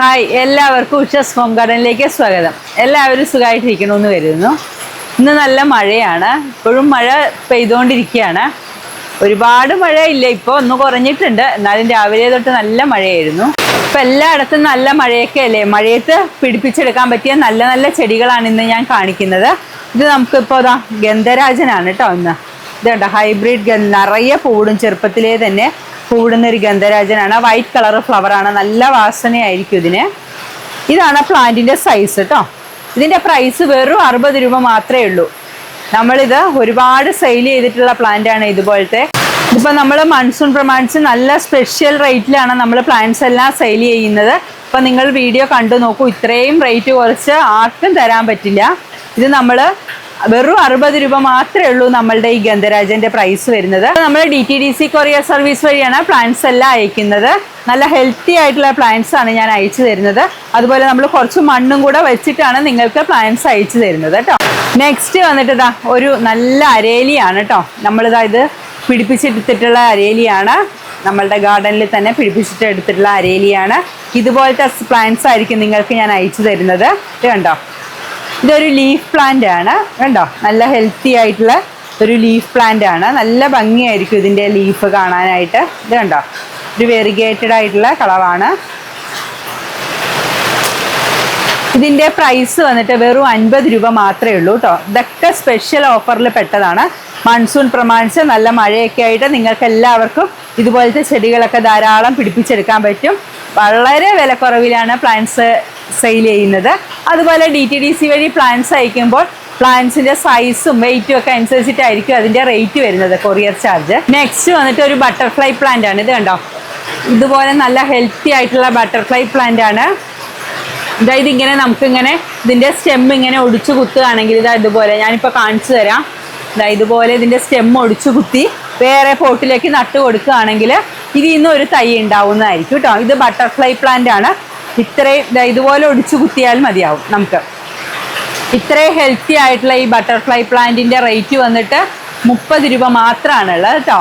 Hi എല്ലാവർക്കും ഉഷസ് home ഗാർഡനിലേക്ക് സ്വാഗതം. എല്ലാവരും സുഖമായിട്ടിരിക്കണമെന്ന് കരുതുന്നു. ഇന്ന് നല്ല മഴയാണ്. ഇപ്പോഴും മഴ പെയ്തുകൊണ്ടിരിക്കുകയാണ്. ഒരുപാട് മഴ ഇല്ല ഇപ്പോൾ ഒന്ന് കുറഞ്ഞിട്ടുണ്ട്. എന്നാലും രാവിലെ തൊട്ട് നല്ല മഴയായിരുന്നു. ഇപ്പം എല്ലായിടത്തും നല്ല മഴയൊക്കെ അല്ലേ? മഴയത്ത് പിടിപ്പിച്ചെടുക്കാൻ പറ്റിയ നല്ല നല്ല ചെടികളാണ് ഇന്ന് ഞാൻ കാണിക്കുന്നത്. ഇത് നമുക്കിപ്പോൾ ഗന്ധരാജനാണ് കേട്ടോ ഒന്ന് ഇതുണ്ട് ഹൈബ്രിഡ് നിറയെ പൂടും ചെറുപ്പത്തിലേ തന്നെ പൂടുന്ന ഒരു ഗന്ധരാജനാണ്. വൈറ്റ് കളർ ഫ്ലവറാണ് നല്ല വാസനയായിരിക്കും ഇതിന്. ഇതാണ് പ്ലാന്റിന്റെ സൈസ് കേട്ടോ ഇതിന്റെ പ്രൈസ് വെറും അറുപത് രൂപ മാത്രമേ ഉള്ളൂ. നമ്മളിത് ഒരുപാട് സെയിൽ ചെയ്തിട്ടുള്ള പ്ലാന്റ് ആണ് ഇതുപോലത്തെ. ഇപ്പം നമ്മൾ മൺസൂൺ പ്രമാണിച്ച് നല്ല സ്പെഷ്യൽ റേറ്റിലാണ് നമ്മൾ പ്ലാന്റ്സ് എല്ലാം സെയിൽ ചെയ്യുന്നത്. അപ്പോൾ നിങ്ങൾ വീഡിയോ കണ്ടു നോക്കൂ. ഇത്രയും റേറ്റ് കുറച്ച് ആർക്കും തരാൻ പറ്റില്ല. ഇത് നമ്മൾ വെറും അറുപത് രൂപ മാത്രമേ ഉള്ളൂ നമ്മളുടെ ഈ ഗന്ധരാജന്റെ പ്രൈസ് വരുന്നത്. നമ്മൾ D T D C courier service വഴിയാണ് പ്ലാന്റ്സ് എല്ലാം അയക്കുന്നത്. നല്ല ഹെൽത്തി ആയിട്ടുള്ള പ്ലാന്റ്സ് ആണ് ഞാൻ അയച്ചു തരുന്നത്. അതുപോലെ നമ്മൾ കുറച്ച് മണ്ണും കൂടെ വെച്ചിട്ടാണ് നിങ്ങൾക്ക് പ്ലാന്റ്സ് അയച്ചു തരുന്നത് കേട്ടോ. നെക്സ്റ്റ് വന്നിട്ട് ഇതാ ഒരു നല്ല അരേലിയാണ് കേട്ടോ. നമ്മളിതാ ഇത് പിടിപ്പിച്ചെടുത്തിട്ടുള്ള അരേലിയാണ്. നമ്മളുടെ ഗാർഡനിൽ തന്നെ പിടിപ്പിച്ചിട്ട് എടുത്തിട്ടുള്ള അരേലിയാണ്. ഇതുപോലത്തെ പ്ലാന്റ്സ് ആയിരിക്കും നിങ്ങൾക്ക് ഞാൻ അയച്ചു തരുന്നത്. കണ്ടോ? ഇതൊരു ലീഫ് പ്ലാന്റ് ആണ്. കണ്ടോ? നല്ല ഹെൽത്തി ആയിട്ടുള്ള ഒരു ലീഫ് പ്ലാന്റ് ആണ്. നല്ല ഭംഗിയായിരിക്കും ഇതിന്റെ ലീഫ് കാണാനായിട്ട്. ഇത് കണ്ടോ? ഒരു വെറിഗേറ്റഡ് ആയിട്ടുള്ള കളറാണ് ഇതിന്റെ പ്രൈസ് വന്നിട്ട് വെറും അൻപത് രൂപ മാത്രമേ ഉള്ളൂ കേട്ടോ ഇതൊക്കെ സ്പെഷ്യൽ ഓഫറിൽ പെട്ടതാണ്. മൺസൂൺ പ്രമാണിച്ച് നല്ല മഴയൊക്കെ ആയിട്ട് നിങ്ങൾക്ക് എല്ലാവർക്കും ഇതുപോലത്തെ ചെടികളൊക്കെ ധാരാളം പിടിപ്പിച്ചെടുക്കാൻ പറ്റും. വളരെ വിലക്കുറവിലാണ് പ്ലാന്റ്സ് സെയിൽ ചെയ്യുന്നത്. അതുപോലെ ഡി ടി ഡി സി വഴി പ്ലാന്റ്സ് അയക്കുമ്പോൾ പ്ലാന്റ്സിന്റെ സൈസും വെയിറ്റും ഒക്കെ അനുസരിച്ചിട്ടായിരിക്കും അതിന്റെ റേറ്റ് വരുന്നത് കൊറിയർ ചാർജ് നെക്സ്റ്റ് വന്നിട്ട് ഒരു ബട്ടർഫ്ലൈ പ്ലാന്റ് ആണ്. ഇത് കണ്ടോ? ഇതുപോലെ നല്ല ഹെൽത്തി ആയിട്ടുള്ള ബട്ടർഫ്ലൈ പ്ലാന്റ് ആണ്. അതായത് ഇങ്ങനെ നമുക്കിങ്ങനെ ഇതിന്റെ സ്റ്റെം ഇങ്ങനെ ഒടിച്ചു കുത്തുകയാണെങ്കിൽ ഇതാ ഇതുപോലെ. ഞാനിപ്പോൾ കാണിച്ചു തരാം. ഇതാ ഇതുപോലെ ഇതിന്റെ സ്റ്റെം ഒടിച്ചു കുത്തി വേറെ പോട്ടിലേക്ക് നട്ട് കൊടുക്കുകയാണെങ്കിൽ ഇതിൽ നിന്ന് ഒരു തൈ ഉണ്ടാവുന്നതായിരിക്കും കേട്ടോ. ഇത് ബട്ടർഫ്ലൈ പ്ലാന്റ് ആണ്. ഇത്രയും ഇതുപോലെ ഒടിച്ചു കുത്തിയാൽ മതിയാവും നമുക്ക്. ഇത്രയും ഹെൽത്തി ആയിട്ടുള്ള ഈ ബട്ടർഫ്ലൈ പ്ലാന്റിന്റെ റേറ്റ് വന്നിട്ട് മുപ്പത് രൂപ മാത്രമാണ് ഉള്ളത് കേട്ടോ.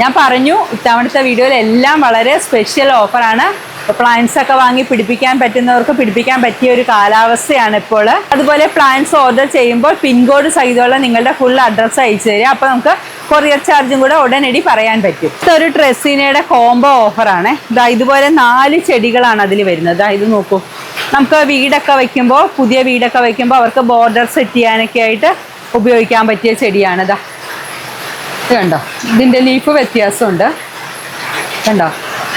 ഞാൻ പറഞ്ഞു ഇത്തവണത്തെ വീഡിയോയിൽ എല്ലാം വളരെ സ്പെഷ്യൽ ഓഫറാണ് പ്ലാന്റ്സ് ഒക്കെ വാങ്ങി പിടിപ്പിക്കാൻ പറ്റുന്നവർക്ക് പിടിപ്പിക്കാൻ പറ്റിയ ഒരു കാലാവസ്ഥയാണ് ഇപ്പോൾ അതുപോലെ പ്ലാന്റ്സ് ഓർഡർ ചെയ്യുമ്പോൾ പിൻകോഡ് സഹിതമുള്ള നിങ്ങളുടെ ഫുൾ അഡ്രസ്സ് അയച്ചു തരിക അപ്പോൾ നമുക്ക് കൊറിയർ ചാർജും കൂടെ ഉടനടി പറയാൻ പറ്റും. ഇതൊരു ട്രെസ്സിനയുടെ കോംബോ ഓഫറാണ് ഇതാ ഇതുപോലെ നാല് ചെടികളാണ് അതിൽ വരുന്നത്. ഇത് നോക്കൂ. നമുക്ക് വീടൊക്കെ വയ്ക്കുമ്പോൾ പുതിയ വീടൊക്കെ വയ്ക്കുമ്പോൾ അവർക്ക് ബോർഡർ സെറ്റ് ചെയ്യാനൊക്കെ ആയിട്ട് ഉപയോഗിക്കാൻ പറ്റിയ ചെടിയാണ്. ഇതാ ഇത് കണ്ടോ? ഇതിന്റെ ലീഫ് വ്യത്യാസമുണ്ട്. കണ്ടോ?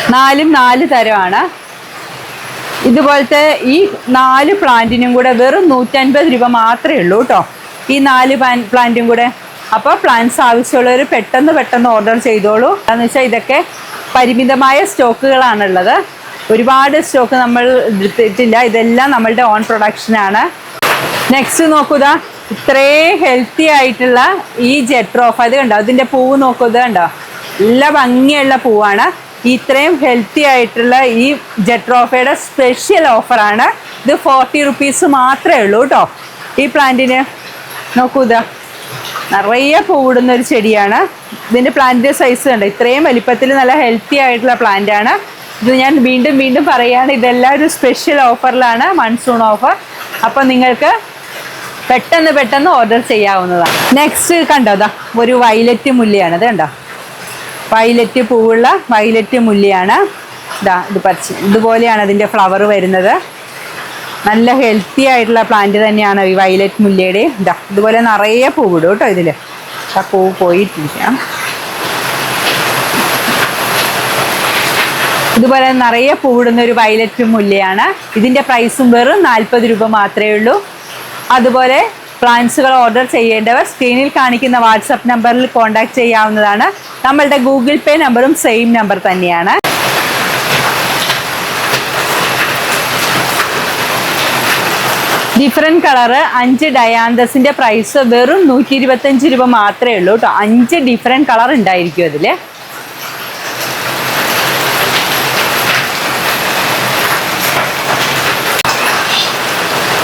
നാലും നാല് തരമാണ്. ഇതുപോലത്തെ ഈ നാല് പ്ലാന്റിനും കൂടെ വെറും നൂറ്റൻപത് രൂപ മാത്രമേ ഉള്ളൂ കേട്ടോ. ഈ നാല് പ്ലാന്റും കൂടെ അപ്പോൾ പ്ലാന്റ്സ് ആവശ്യമുള്ളവർ പെട്ടെന്ന് പെട്ടെന്ന് ഓർഡർ ചെയ്തോളൂ. എന്ന് വെച്ചാൽ ഇതൊക്കെ പരിമിതമായ സ്റ്റോക്കുകളാണുള്ളത്. ഒരുപാട് സ്റ്റോക്ക് നമ്മൾ എടുത്തിട്ടില്ല. ഇതെല്ലാം നമ്മളുടെ ഓൺ പ്രൊഡക്ഷനാണ് നെക്സ്റ്റ് നോക്കുക ഇത്രേ ഹെൽത്തി ആയിട്ടുള്ള ഈ ജെട്രോഫ് അത് കണ്ടോ? അതിന്റെ പൂവ് നോക്കുക കണ്ടോ? നല്ല ഭംഗിയുള്ള പൂവാണ്. ഇത്രയും ഹെൽത്തി ആയിട്ടുള്ള ഈ ജെട്രോഫയുടെ സ്പെഷ്യൽ ഓഫറാണ് ഇത് ഫോർട്ടി റുപ്പീസ് മാത്രമേ ഉള്ളൂ കേട്ടോ. ഈ പ്ലാന്റിന് നോക്കൂ ഇതാ നിറയെ പൂവിടുന്ന ഒരു ചെടിയാണ്. ഇതിന്റെ പ്ലാന്റിന്റെ സൈസ് കണ്ടോ? ഇത്രയും വലിപ്പത്തിൽ നല്ല ഹെൽത്തി ആയിട്ടുള്ള പ്ലാന്റ് ആണ്. ഇത് ഞാൻ വീണ്ടും വീണ്ടും പറയുകയാണ് ഇതെല്ലാം ഒരു സ്പെഷ്യൽ ഓഫറിലാണ് മൺസൂൺ ഓഫർ അപ്പം നിങ്ങൾക്ക് പെട്ടെന്ന് പെട്ടെന്ന് ഓർഡർ ചെയ്യാവുന്നതാണ്. നെക്സ്റ്റ് കണ്ടോ? അതാ ഒരു വയലറ്റ് മുല്ലയാണ്. ഇത് കണ്ടോ? വയലറ്റ് പൂവുള്ള വയലറ്റ് മുല്ലയാണ്. ഇതാ ഇത് പച്ച ഇതുപോലെയാണ് അതിന്റെ ഫ്ലവർ വരുന്നത്. നല്ല ഹെൽത്തി ആയിട്ടുള്ള പ്ലാന്റ് തന്നെയാണ് ഈ വയലറ്റ് മുല്ലയുടെ. ഇതാ ഇതുപോലെ നിറയെ പൂവിടും കേട്ടോ ഇതിൽ ആ പൂവ് പോയിട്ടിരിക്കാം ഇതുപോലെ നിറയെ പൂവിടുന്ന ഒരു വയലറ്റ് മുല്ലയാണ്. ഇതിന്റെ പ്രൈസും വെറും നാൽപ്പത് രൂപ മാത്രമേ ഉള്ളൂ. അതുപോലെ പ്ലാന്റ്സുകൾ ഓർഡർ ചെയ്യേണ്ടവർ സ്ക്രീനിൽ കാണിക്കുന്ന വാട്സപ്പ് നമ്പറിൽ കോൺടാക്ട് ചെയ്യാവുന്നതാണ്. നമ്മളുടെ ഗൂഗിൾ പേ നമ്പറും സെയിം നമ്പർ തന്നെയാണ്. ഡിഫറെന്റ് കളറ് അഞ്ച് ഡയാന്തസിന്റെ പ്രൈസ് വെറും നൂറ്റി ഇരുപത്തഞ്ച് രൂപ മാത്രമേ ഉള്ളൂ കേട്ടോ അഞ്ച് ഡിഫറെന്റ് കളർ ഉണ്ടായിരിക്കും അതിൽ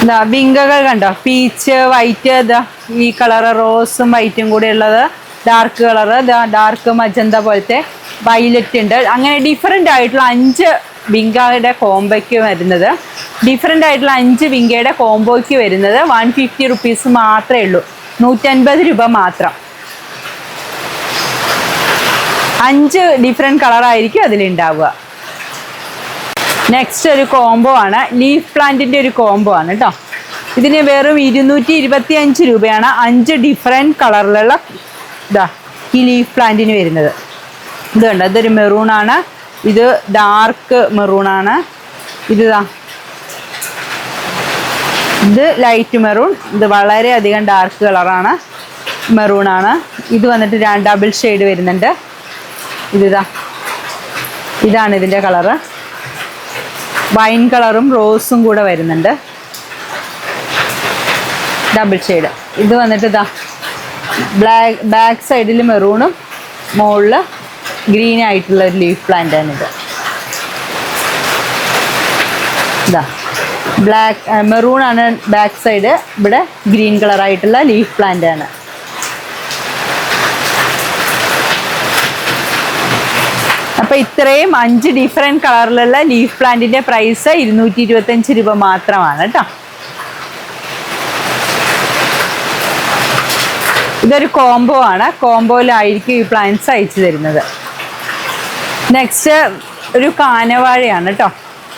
ഇതാ ബിങ്കകൾ കണ്ടോ? പീച്ച് വൈറ്റ് ഇതാ ഈ കളറ് റോസും വൈറ്റും കൂടെ ഉള്ളത് ഡാർക്ക് കളറ് ഇതാ ഡാർക്ക് മജന്ത പോലത്തെ വൈലറ്റ് ഉണ്ട്. അങ്ങനെ ഡിഫറെന്റ് ആയിട്ടുള്ള അഞ്ച് വിങ്കയുടെ കോംബോയ്ക്ക് വരുന്നത്. ഡിഫറെന്റ് ആയിട്ടുള്ള അഞ്ച് വിങ്കയുടെ കോംബോയ്ക്ക് വരുന്നത് വൺ ഫിഫ്റ്റി റുപ്പീസ് മാത്രമേ ഉള്ളൂ. നൂറ്റൻപത് രൂപ മാത്രം. അഞ്ച് ഡിഫറെന്റ് കളറായിരിക്കും അതിലുണ്ടാവുക നെക്സ്റ്റ് ഒരു കോംബോ ആണ്. ലീഫ് പ്ലാന്റിന്റെ ഒരു കോംബോ ആണ് കേട്ടോ ഇതിന് വെറും ഇരുന്നൂറ്റി ഇരുപത്തി അഞ്ച് രൂപയാണ് അഞ്ച് ഡിഫറെന്റ് കളറിലുള്ള ഇതാ ഈ ലീഫ് പ്ലാന്റിന് വരുന്നത്. ഇത് കണ്ടോ? ഇതൊരു മെറൂൺ ആണ്. ഇത് ഡാർക്ക് മെറൂണാണ് ഇതാ ഇത് ലൈറ്റ് മെറൂൺ ഇത് വളരെ അധികം ഡാർക്ക് കളറാണ് മെറൂണാണ് ഇത് വന്നിട്ട് ഡബിൾ ഷെയ്ഡ് വരുന്നുണ്ട്. ഇതിതാ ഇതാണ് ഇതിന്റെ കളറ് വൈൻ കളറും റോസും കൂടെ വരുന്നുണ്ട്. ഡബിൾ ഷെയ്ഡ് ഇത് വന്നിട്ട് ഇതാ ബ്ലാക്ക് ബാക്ക് സൈഡിൽ മെറൂണും മുകളിൽ ഗ്രീൻ ആയിട്ടുള്ള ഒരു ലീഫ് പ്ലാന്റ് ആണിത്. ഇതാ ബ്ലാക്ക് മെറൂൺ ആണ് ബാക്ക് സൈഡ് ഇവിടെ ഗ്രീൻ കളർ ആയിട്ടുള്ള ലീഫ് പ്ലാന്റ് ആണ്. അപ്പൊ ഇത്രയും അഞ്ച് ഡിഫറെന്റ് കളറിലുള്ള ലീഫ് പ്ലാന്റിന്റെ പ്രൈസ് ഇരുന്നൂറ്റി ഇരുപത്തഞ്ച് രൂപ മാത്രമാണ് കേട്ടോ ഇതൊരു കോംബോ ആണ്. കോംബോയിലായിരിക്കും ഈ പ്ലാന്റ്സ് അയച്ചു തരുന്നത്. നെക്സ്റ്റ് ഒരു കാനവാഴയാണ് കേട്ടോ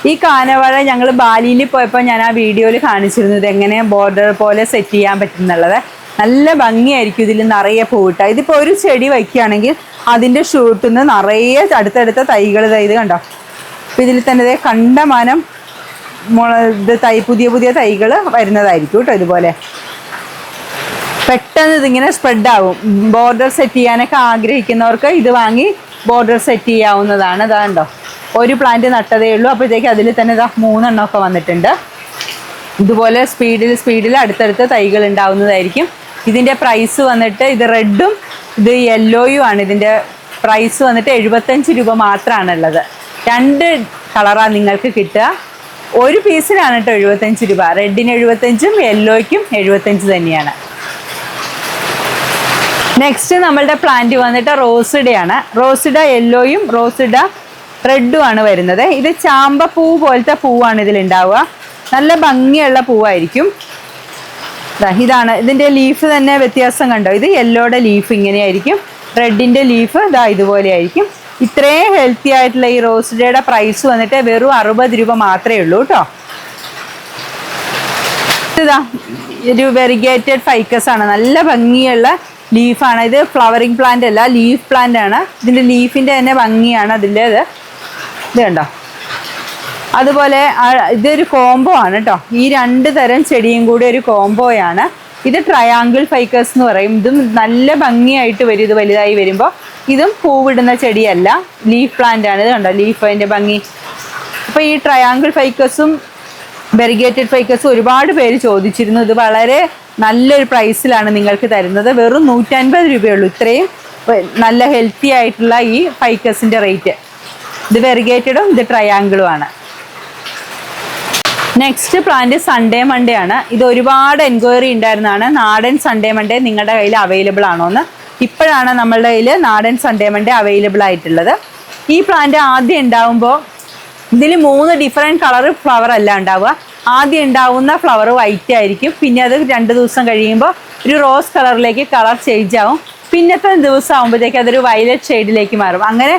ഈ കാനവാഴ ഞങ്ങൾ ബാലിയിൽ പോയപ്പോൾ ഞാൻ ആ വീഡിയോയിൽ കാണിച്ചിരുന്നത് എങ്ങനെ ബോർഡർ പോലെ സെറ്റ് ചെയ്യാൻ പറ്റുന്നുള്ളത്. നല്ല ഭംഗിയായിരിക്കും ഇതിൽ നിറയെ പൂവിട്ട. ഇതിപ്പോൾ ഒരു ചെടി വയ്ക്കുകയാണെങ്കിൽ അതിന്റെ ഷൂട്ടിൽ നിന്ന് നിറയെ അടുത്തടുത്ത തൈകൾ ഇത് കണ്ടോ? അപ്പം ഇതിൽ തന്നെ കണ്ടമാനം മുള തൈ പുതിയ പുതിയ തൈകൾ വരുന്നതായിരിക്കും കേട്ടോ ഇതുപോലെ. പെട്ടെന്ന് ഇതിങ്ങനെ സ്പ്രെഡ് ആകും ബോർഡർ സെറ്റ് ചെയ്യാനൊക്കെ ആഗ്രഹിക്കുന്നവർക്ക് ഇത് വാങ്ങി ബോർഡർ സെറ്റ് ചെയ്യാവുന്നതാണ്. ഇതാ കണ്ടോ? ഒരു പ്ലാന്റ് നട്ടതേ ഉള്ളൂ. അപ്പോഴത്തേക്ക് അതിൽ തന്നെ ഇതാ മൂന്നെണ്ണമൊക്കെ വന്നിട്ടുണ്ട്. ഇതുപോലെ സ്പീഡിൽ സ്പീഡിൽ അടുത്തടുത്ത് തൈകൾ ഉണ്ടാവുന്നതായിരിക്കും. ഇതിന്റെ പ്രൈസ് വന്നിട്ട് ഇത് റെഡും ഇത് യെല്ലോയും ആണ്. ഇതിന്റെ പ്രൈസ് വന്നിട്ട് എഴുപത്തഞ്ച് രൂപ മാത്രമാണുള്ളത് രണ്ട് കളറാണ് നിങ്ങൾക്ക് കിട്ടുക. ഒരു പീസിനാണ് കേട്ടോ എഴുപത്തഞ്ച് രൂപ. റെഡിന് എഴുപത്തഞ്ചും യെല്ലോയ്ക്കും എഴുപത്തഞ്ച് തന്നെയാണ്. നെക്സ്റ്റ് നമ്മളുടെ പ്ലാന്റ് വന്നിട്ട് റോസിഡയാണ്. റോസിഡ യെല്ലോയും റോസിഡ റെഡും ആണ് വരുന്നത്. ഇത് ചാമ്പ പൂ പോലത്തെ പൂവാണ് ഇതിലുണ്ടാവുക. നല്ല ഭംഗിയുള്ള പൂവായിരിക്കും. ഇതാണ്. ഇതിന്റെ ലീഫ് തന്നെ വ്യത്യാസം കണ്ടോ? ഇത് യെല്ലോയുടെ ലീഫ് ഇങ്ങനെയായിരിക്കും. റെഡിന്റെ ലീഫ് ഇതാ ഇതുപോലെ ആയിരിക്കും ഇത്രയും ഹെൽത്തി ആയിട്ടുള്ള ഈ റോസിഡയുടെ പ്രൈസ് വന്നിട്ട് വെറും അറുപത് രൂപ മാത്രമേ ഉള്ളൂ കേട്ടോ. ഇതാ ഒരു വെറിഗേറ്റഡ് ഫൈക്കസ് ആണ്. നല്ല ഭംഗിയുള്ള ലീഫാണ്. ഇത് ഫ്ലവറിങ് പ്ലാന്റ് അല്ല ലീഫ് പ്ലാന്റ് ആണ്. ഇതിന്റെ ലീഫിന്റെ തന്നെ ഭംഗിയാണ് അതിന്റെ ഇത് കണ്ടോ? അതുപോലെ ഇതൊരു കോംബോ ആണ് കേട്ടോ ഈ രണ്ട് തരം ചെടിയും കൂടി ഒരു കോംബോയാണ് ഇത് ട്രയാങ്കിൾ ഫൈക്കേഴ്സ് എന്ന് പറയും. ഇതും നല്ല ഭംഗിയായിട്ട് വരും ഇത് വലുതായി വരുമ്പോൾ ഇതും പൂവിടുന്ന ചെടിയല്ല ലീഫ് പ്ലാന്റ് ആണ്. ഇത് കണ്ടോ? ലീഫ് അതിന്റെ ഭംഗി. അപ്പോൾ ഈ ട്രയാങ്കിൾ ഫൈക്കസും വെറിഗേറ്റഡ് ഫൈക്കസ് ഒരുപാട് പേര് ചോദിച്ചിരുന്നു. ഇത് വളരെ നല്ലൊരു പ്രൈസിലാണ് നിങ്ങൾക്ക് തരുന്നത്. വെറും നൂറ്റൻപത് രൂപയുള്ളൂ. ഇത്രയും നല്ല ഹെൽത്തി ആയിട്ടുള്ള ഈ ഫൈക്കസിന്റെ റേറ്റ് ഇത് വെറിഗേറ്റഡും ഇത് ട്രയാങ്കിളും ആണ്. നെക്സ്റ്റ് പ്ലാന്റ് സൺഡേ മൺഡേ ആണ്. ഇത് ഒരുപാട് എൻക്വയറി ഉണ്ടായിരുന്നതാണ്. നാടൻ സൺഡേ മൺഡേ നിങ്ങളുടെ കയ്യിൽ അവൈലബിൾ ആണോ എന്ന് ഇപ്പോഴാണ് നമ്മളുടെ കയ്യിൽ നാടൻ സൺഡേ മൺഡേ അവൈലബിൾ ആയിട്ടുള്ളത്. ഈ പ്ലാന്റ് ആദ്യം ഉണ്ടാവുമ്പോൾ ഇതിൽ മൂന്ന് ഡിഫറെന്റ് കളർ ഫ്ലവർ അല്ല ഉണ്ടാവുക. ആദ്യം ഉണ്ടാവുന്ന ഫ്ലവർ വൈറ്റ് ആയിരിക്കും. പിന്നെ അത് രണ്ട് ദിവസം കഴിയുമ്പോൾ ഒരു റോസ് കളറിലേക്ക് കളർ ചേഞ്ച് ആവും. പിന്നത്തെ ദിവസം ആകുമ്പോഴത്തേക്ക് അതൊരു വയലറ്റ് ഷെയ്ഡിലേക്ക് മാറും. അങ്ങനെ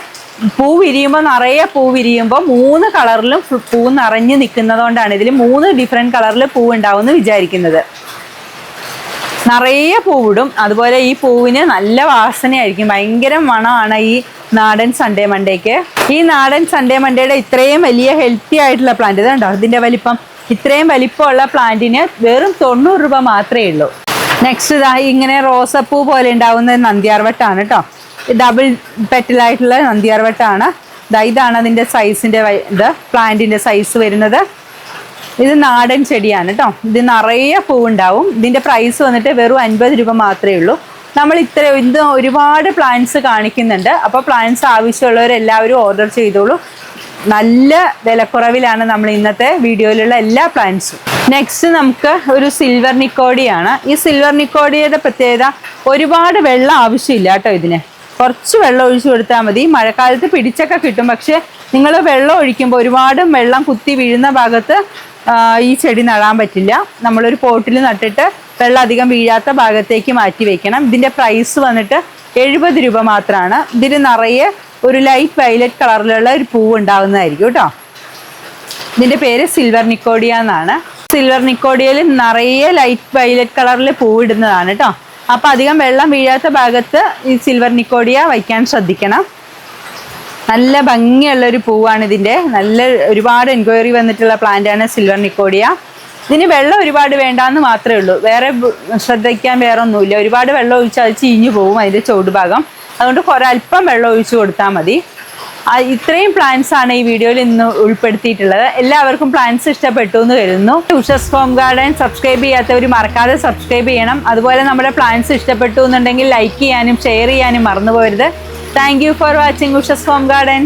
പൂ വിരിയുമ്പോൾ നിറയെ പൂ വിരിയുമ്പോൾ മൂന്ന് കളറിലും പൂ നിറഞ്ഞ് നിൽക്കുന്നതുകൊണ്ടാണ് ഇതിൽ മൂന്ന് ഡിഫറെന്റ് കളറിൽ പൂ ഉണ്ടാവുമെന്ന് വിചാരിക്കുന്നത്. നിറയെ പൂവിടും അതുപോലെ ഈ പൂവിന് നല്ല വാസനയായിരിക്കും. ഭയങ്കര മണമാണ് ഈ നാടൻ സൺഡേ മണ്ടേക്ക് ഈ നാടൻ സൺഡേ മൺഡേയുടെ ഇത്രയും വലിയ ഹെൽത്തി ആയിട്ടുള്ള പ്ലാന്റ് ഇതുണ്ടോ ഇതിന്റെ വലിപ്പം. ഇത്രയും വലിപ്പമുള്ള പ്ലാന്റിന് വെറും തൊണ്ണൂറ് രൂപ മാത്രമേ ഉള്ളൂ. നെക്സ്റ്റ് ഇതാ ഇങ്ങനെ റോസപ്പൂ പോലെ ഉണ്ടാവുന്ന നന്ദിയാർവട്ടാണ് കേട്ടോ. ഡബിൾ പെറ്റലായിട്ടുള്ള നന്ദിയാർവട്ടാണ്. ദാ ഇതാണ് അതിന്റെ സൈസിന്റെ ഇത് പ്ലാന്റിന്റെ സൈസ് വരുന്നത്. ഇത് നാടൻ ചെടിയാണ് കേട്ടോ. ഇത് നിറയെ പൂവുണ്ടാവും. ഇതിന്റെ പ്രൈസ് വന്നിട്ട് വെറും അൻപത് രൂപ മാത്രമേ ഉള്ളൂ. നമ്മൾ ഇത്ര ഇത് ഒരുപാട് പ്ലാന്റ്സ് കാണിക്കുന്നുണ്ട്. അപ്പോൾ പ്ലാന്റ്സ് ആവശ്യമുള്ളവരെല്ലാവരും ഓർഡർ ചെയ്തോളൂ. നല്ല വിലക്കുറവിലാണ് നമ്മൾ ഇന്നത്തെ വീഡിയോയിലുള്ള എല്ലാ പ്ലാന്റ്സും നെക്സ്റ്റ് നമുക്ക് ഒരു സിൽവർ നിക്കോഡിയാണ് ഈ സിൽവർ നിക്കോഡിയുടെ പ്രത്യേകത ഒരുപാട് വെള്ളം ആവശ്യമില്ല കേട്ടോ ഇതിന്. കുറച്ച് വെള്ളം ഒഴിച്ചു കൊടുത്താൽ മതി. മഴക്കാലത്ത് പിടിച്ചൊക്കെ കിട്ടും. പക്ഷേ നിങ്ങൾ വെള്ളം ഒഴിക്കുമ്പോൾ ഒരുപാട് വെള്ളം കുത്തി വീഴുന്ന ഭാഗത്ത് ഈ ചെടി നടാൻ പറ്റില്ല. നമ്മളൊരു പോട്ടിൽ നട്ടിട്ട് വെള്ളം അധികം വീഴാത്ത ഭാഗത്തേക്ക് മാറ്റി വെക്കണം. ഇതിന്റെ പ്രൈസ് വന്നിട്ട് എഴുപത് രൂപ മാത്രമാണ് ഇതിൽ നിറയെ ഒരു ലൈറ്റ് വയലറ്റ് കളറിലുള്ള ഒരു പൂവ് ഉണ്ടാവുന്നതായിരിക്കും കേട്ടോ. ഇതിന്റെ പേര് സിൽവർ നിക്കോഡിയ എന്നാണ്. സിൽവർ നിക്കോഡിയയിൽ നിറയെ ലൈറ്റ് വയലറ്റ് കളറിൽ പൂവിടുന്നതാണ് കേട്ടോ. അപ്പോൾ അധികം വെള്ളം വീഴാത്ത ഭാഗത്ത് ഈ സിൽവർ നിക്കോഡിയ വയ്ക്കാൻ ശ്രദ്ധിക്കണം. നല്ല ഭംഗിയുള്ള ഒരു പൂവാണ് ഇതിന്റെ നല്ല ഒരുപാട് എൻക്വയറി വന്നിട്ടുള്ള പ്ലാന്റാണ് സിൽവർ നിക്കോഡിയ ഇതിന് വെള്ളം ഒരുപാട് വേണ്ടാന്ന് മാത്രമേ ഉള്ളൂ. വേറെ ശ്രദ്ധിക്കാൻ വേറെ ഒന്നുമില്ല ഒരുപാട് വെള്ളം ഒഴിച്ചാൽ അത് ചീഞ്ഞു പോകും അതിന്റെ ചോട് ഭാഗം അതുകൊണ്ട് അല്പം വെള്ളം ഒഴിച്ചു കൊടുത്താൽ മതി. ഇത്രയും പ്ലാന്റ്സ് ആണ് ഈ വീഡിയോയിൽ ഇന്ന് ഉൾപ്പെടുത്തിയിട്ടുള്ളത്. എല്ലാവർക്കും പ്ലാന്റ്സ് ഇഷ്ടപ്പെട്ടു എന്ന് കരുതുന്നു. ഉഷസ് ഹോം ഗാർഡൻ സബ്സ്ക്രൈബ് ചെയ്യാത്തവർ മറക്കാതെ സബ്സ്ക്രൈബ് ചെയ്യണം. അതുപോലെ നമ്മുടെ പ്ലാന്റ്സ് ഇഷ്ടപ്പെട്ടു എന്നുണ്ടെങ്കിൽ ലൈക്ക് ചെയ്യാനും ഷെയർ ചെയ്യാനും മറന്നു പോരുത് thank for watching Ushas home garden.